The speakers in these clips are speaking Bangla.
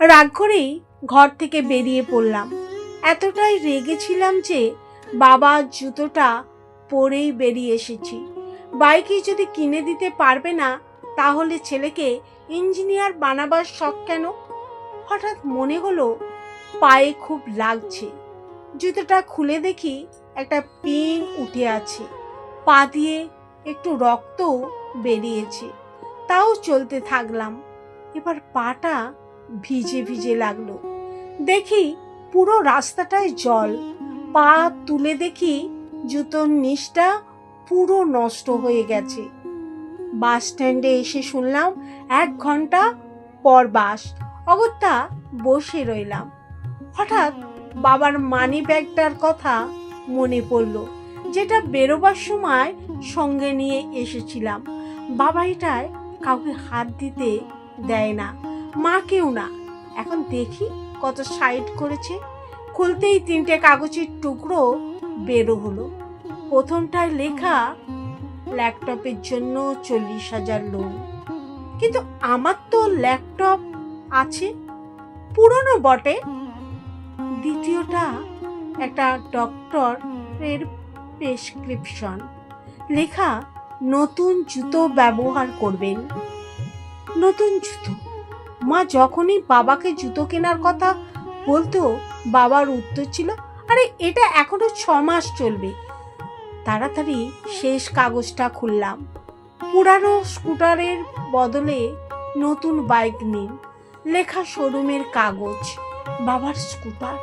রাগ করেই ঘর থেকে বেরিয়ে পড়লাম। এতটাই রেগেছিলাম যে বাবা জুতোটা পরেই বেরিয়ে এসেছি। বাইকে যদি কিনে দিতে পারবে না, তাহলে ছেলেকে ইঞ্জিনিয়ার বানাবার শখ কেন? হঠাৎ মনে হলো পায়ে খুব লাগছে। জুতোটা খুলে দেখি একটা পিন উঠে আছে। পা দিয়ে একটু রক্তও বেরিয়েছে। তাও চলতে থাকলাম। এবার পাটা ভিজে ভিজে লাগল। দেখি পুরো রাস্তাটায় জল। পা তুলে দেখি জুতোর নিচটা পুরো নষ্ট হয়ে গেছে। বাস স্ট্যান্ডে এসে শুনলাম এক ঘণ্টা পর বাস। অগত্যা বসে রইলাম। হঠাৎ বাবার মানি ব্যাগটার কথা মনে পড়ল, যেটা বেরোবার সময় সঙ্গে নিয়ে এসেছিলাম। বাবা এটায় কাউকে হাত দিতে দেয় না। মাকেও না। এখন দেখি কত সাইড করেছে। খুলতেই তিনটে কাগজের টুকরো বেরো হলো। প্রথমটায় লেখা ল্যাপটপের জন্য চল্লিশ হাজার লোন কিন্তু আমার তো ল্যাপটপ আছে, পুরনো বটে। দ্বিতীয়টা একটা ডক্টরের প্রেসক্রিপশন লেখা, নতুন জুতো ব্যবহার করবেন। নতুন জুতো। মা যখনই বাবাকে জুতো কেনার কথা বলতো বাবার উত্তর ছিল, আরে, এটা এখনও ছ মাস চলবে। তাড়াতাড়ি শেষ কাগজটা খুললাম। পুরানো স্কুটারের বদলে নতুন বাইক নিন। লেখা শোরুমের কাগজ, বাবার স্কুটার।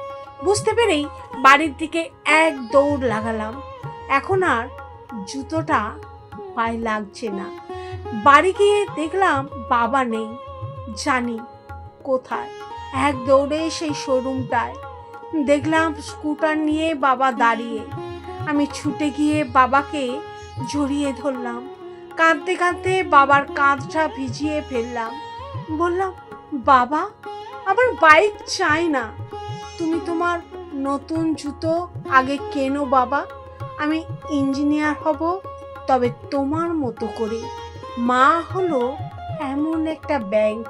বুঝতে পেরেই বাড়ির দিকে এক দৌড় লাগালাম। এখন আর জুতোটা পায়ে লাগছে না। বাড়ি গিয়ে দেখলাম বাবা নেই। জানি কোথায়। এক দৌড়ে সেই শোরুমটায় দেখলাম স্কুটার নিয়ে বাবা দাঁড়িয়ে। আমি ছুটে গিয়ে বাবাকে জড়িয়ে ধরলাম। কাঁদতে কাঁদতে বাবার কাঁধটা ভিজিয়ে ফেললাম। বললাম, বাবা আমার বাইক চাই না। তুমি তোমার নতুন জুতো আগে কেনো বাবা। আমি ইঞ্জিনিয়ার হব, তবে তোমার মতো করে। মা হলো এমন একটা ব্যাংক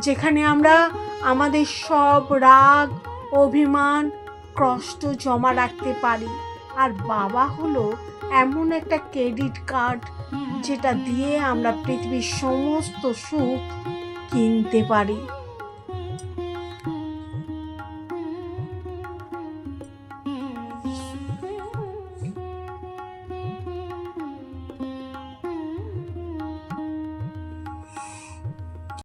যেখানে আমরা আমাদের সব রাগ, অভিমান কষ্ট জমা রাখতে পারি। আর বাবা হলো এমন একটা ক্রেডিট কার্ড যেটা দিয়ে আমরা পৃথিবীর সমস্ত সুখ কিনতে পারি।